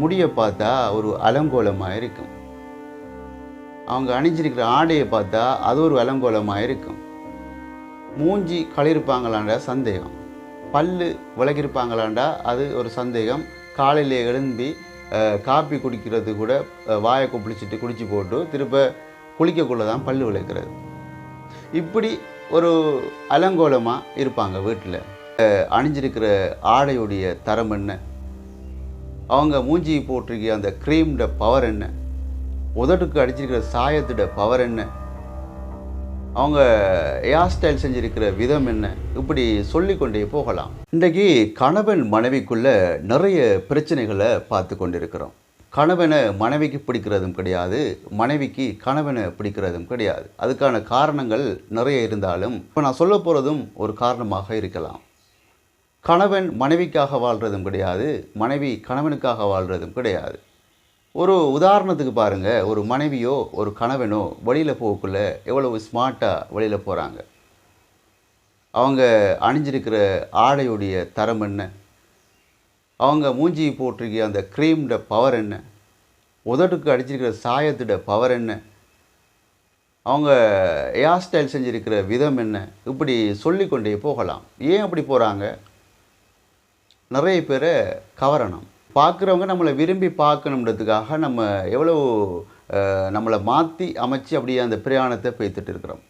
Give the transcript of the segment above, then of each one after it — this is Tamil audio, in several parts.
முடியை பார்த்தா ஒரு அலங்கோலமாக இருக்கும். அவங்க அணிஞ்சிருக்கிற ஆடையை பார்த்தா அது ஒரு அலங்கோலமாக இருக்கும். மூஞ்சி களிருப்பாங்களாண்டா சந்தேகம். பல்லு விளக்கிருப்பாங்களாண்டா அது ஒரு சந்தேகம். காலையில் எழும்பி காப்பி குடிக்கிறது கூட வாயை குப்பிடிச்சிட்டு குடிச்சு போட்டு திரும்ப குளிக்கக்குள்ளே தான் பல்லு விளக்குறது. இப்படி ஒரு அலங்கோலமாக இருப்பாங்க வீட்டில் அணிஞ்சிருக்கிற ஆடையுடைய தரம் என்ன? அவங்க மூஞ்சி போட்டிருக்க அந்த க்ரீம்ட பவர் என்ன? உதட்டுக்கு அடிச்சிருக்கிற சாயத்தோட பவர் என்ன? அவங்க ஹேர் ஸ்டைல் செஞ்சிருக்கிற விதம் என்ன? இப்படி சொல்லிக்கொண்டே போகலாம். இன்றைக்கு கணவன் மனைவிக்குள்ள நிறைய பிரச்சனைகளை பார்த்து கொண்டிருக்கிறோம். கணவனை மனைவிக்கு பிடிக்கிறதும் கிடையாது மனைவிக்கு கணவனை பிடிக்கிறதும் கிடையாது. அதுக்கான காரணங்கள் நிறைய இருந்தாலும் இப்போ நான் சொல்ல போகிறதும் ஒரு காரணமாக இருக்கலாம். கணவன் மனைவிக்காக வாழ்கிறதும் கிடையாது மனைவி கணவனுக்காக வாழ்கிறதும் கிடையாது. ஒரு உதாரணத்துக்கு பாருங்கள் ஒரு மனைவியோ ஒரு கணவனோ வெளியில் போகக்குள்ள எவ்வளவு ஸ்மார்ட்டாக வெளியில் போகிறாங்க அவங்க அணிஞ்சிருக்கிற ஆடையுடைய தரம் என்ன? அவங்க மூஞ்சி போட்டிருக்க அந்த க்ரீம்ட பவர் என்ன? உதட்டுக்கு அடிச்சிருக்கிற சாயத்தோட பவர் என்ன? அவங்க ஹேர் ஸ்டைல் செஞ்சிருக்கிற விதம் என்ன? இப்படி சொல்லிக்கொண்டே போகலாம். ஏன் அப்படி போகிறாங்க நிறைய பேரை கவரணும். பார்க்குறவங்க நம்மளை விரும்பி பார்க்கணுன்றதுக்காக நம்ம எவ்வளோ நம்மளை மாற்றி அமைச்சு அப்படியே அந்த பிரயாணத்தை பேத்துட்டு இருக்கிறோம்.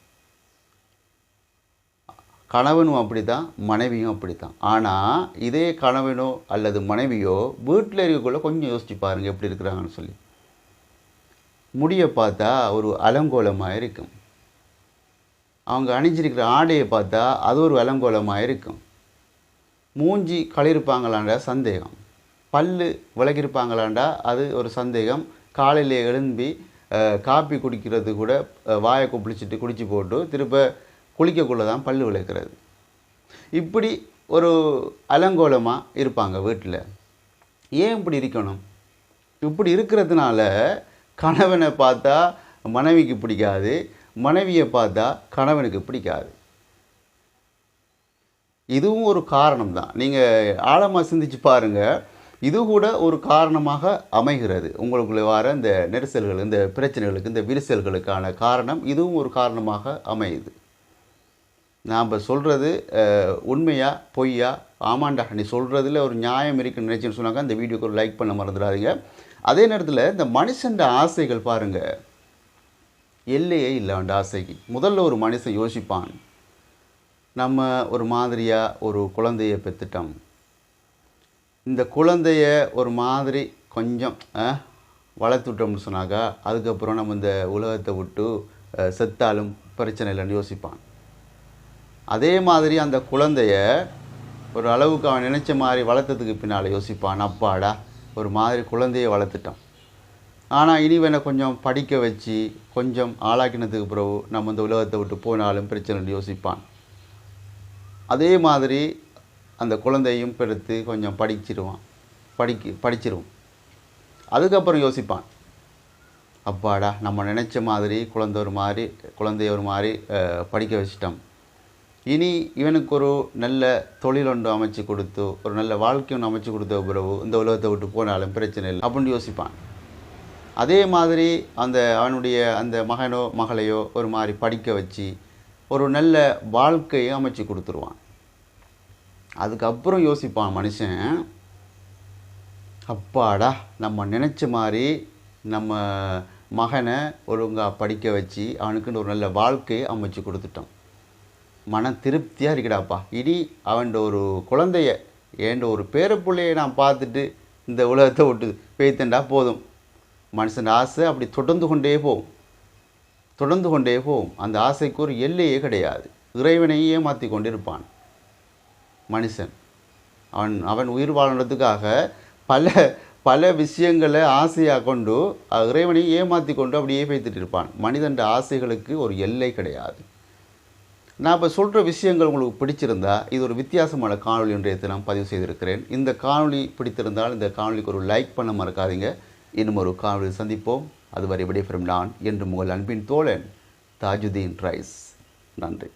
கணவனும் அப்படி தான் மனைவியும் அப்படி தான் ஆனால் இதே கணவனோ அல்லது மனைவியோ வீட்டில் இருக்கக்குள்ளே கொஞ்சம் யோசிச்சு பாருங்கள் எப்படி இருக்கிறாங்கன்னு சொல்லி. முடியை பார்த்தா ஒரு அலங்கோலமாக இருக்கும். அவங்க அணிஞ்சிருக்கிற ஆடையை பார்த்தா அது ஒரு அலங்கோலமாக இருக்கும். மூஞ்சி களிருப்பாங்களாண்டா சந்தேகம். பல்லு விளக்கிருப்பாங்களாண்டா அது ஒரு சந்தேகம். காலையிலே எழும்பி காப்பி குடிக்கிறது கூட வாயை குப்பிளிச்சிட்டு குடிச்சு போட்டு திரும்ப குளிக்கக்குள்ளே தான் பல்லு விளக்குறது. இப்படி ஒரு அலங்கோலமாக இருப்பாங்க வீட்டில் ஏன் இப்படி இருக்கணும்? இப்படி இருக்கிறதுனால கணவனை பார்த்தா மனைவிக்கு பிடிக்காது மனைவியை பார்த்தா கணவனுக்கு பிடிக்காது. இதுவும் ஒரு காரணம் தான் நீங்கள் ஆழமாக சிந்திச்சு பாருங்கள் இது கூட ஒரு காரணமாக அமைகிறது. உங்களுக்குள்ள வர இந்த நெரிசல்கள் இந்த பிரச்சனைகளுக்கு இந்த விரிசல்களுக்கான காரணம் இதுவும் ஒரு காரணமாக அமையுது. நாம் சொல்கிறது உண்மையா பொய்யா? ஆமாண்டா நீ சொல்கிறதுல ஒரு நியாயம் இருக்குன்னு நினச்சின்னு சொன்னாங்க அந்த வீடியோக்கு ஒரு லைக் பண்ண மறந்துடாதீங்க. அதே நேரத்தில் இந்த மனுஷன்ற ஆசைகள் பாருங்கள் எல்லையே இல்லை அந்த ஆசைக்கு. முதல்ல ஒரு மனுஷன் யோசிப்பான். நம்ம ஒரு மாதிரியாக ஒரு குழந்தைய பெற்றுட்டோம். இந்த குழந்தைய ஒரு மாதிரி கொஞ்சம் வளர்த்துட்டோம்னு சொன்னாக்கா அதுக்கப்புறம் நம்ம இந்த உலகத்தை விட்டு செத்தாலும் பிரச்சனை இல்லைன்னு யோசிப்பான். அதே மாதிரி அந்த குழந்தைய ஒரு அளவுக்கு அவன் நினச்ச மாதிரி வளர்த்ததுக்கு பின்னால் யோசிப்பான் அப்பாடா ஒரு மாதிரி குழந்தைய வளர்த்துட்டான் ஆனால் இனிவனை கொஞ்சம் படிக்க வச்சு கொஞ்சம் ஆளாக்கினதுக்கு பிறகு நம்ம இந்த உலகத்தை விட்டு போனாலும் பிரச்சனை யோசிப்பான். அதே மாதிரி அந்த குழந்தையும் பெருத்து கொஞ்சம் படிச்சிருவான். படிக்க படிச்சிருவோம். அதுக்கப்புறம் யோசிப்பான். அப்பாடா நம்ம நினச்ச மாதிரி குழந்தை ஒரு மாதிரி குழந்தைய ஒரு மாதிரி படிக்க வச்சிட்டோம். இனி இவனுக்கு ஒரு நல்ல தொழில் ஒன்று அமைச்சு கொடுத்து ஒரு நல்ல வாழ்க்கை ஒன்று அமைச்சு கொடுத்த பிறகு இந்த உலகத்தை விட்டு போனாலும் பிரச்சனை இல்லை அப்படின்னு யோசிப்பான். அதே மாதிரி அந்த அவனுடைய அந்த மகனோ மகளையோ ஒரு மாதிரி படிக்க வச்சு ஒரு நல்ல வாழ்க்கையை அமைச்சு கொடுத்துருவான். அதுக்கப்புறம் யோசிப்பான் மனுஷன் அப்பாடா நம்ம நினச்ச மாதிரி நம்ம மகனை ஒழுங்காக படிக்க வச்சு அவனுக்குன்னு ஒரு நல்ல வாழ்க்கையை அமைச்சு கொடுத்துட்டோம் மன திருப்தியாக இருக்கடாப்பா. இனி அவன் ஒரு குழந்தைய ஏண்ட ஒரு பேரப்பிள்ளையை நான் பார்த்துட்டு இந்த உலகத்தை விட்டு பேய்த்தண்டா போதும். மனுஷன் ஆசை அப்படி தொடர்ந்து கொண்டே போகும். தொடர்ந்து கொண்டே போகும். அந்த ஆசைக்கு ஒரு எல்லையே கிடையாது. இறைவனையே மாற்றி கொண்டிருப்பான். மனுஷன். அவன் அவன் உயிர் வாழறதுக்காக பல பல விஷயங்களை ஆசையாக கொண்டு இறைவனை ஏமாற்றி கொண்டு அப்படியே பேத்துட்டு இருப்பான். மனிதன் ஆசைகளுக்கு ஒரு எல்லை கிடையாது. நான் இப்போ சொல்கிற விஷயங்கள் உங்களுக்கு பிடிச்சிருந்தா இது ஒரு வித்தியாசமான காணொலி இன்றைய தினம் பதிவு செய்திருக்கிறேன். இந்த காணொலி பிடித்திருந்தால் இந்த காணொலிக்கு ஒரு லைக் பண்ண மறக்காதீங்க. இன்னும் ஒரு காணொலி சந்திப்போம். அதுவரை விடைபெறும் நான் என்று உங்கள் அன்பின் தோழன் தாஜுதீன் ரைஸ். நன்றி.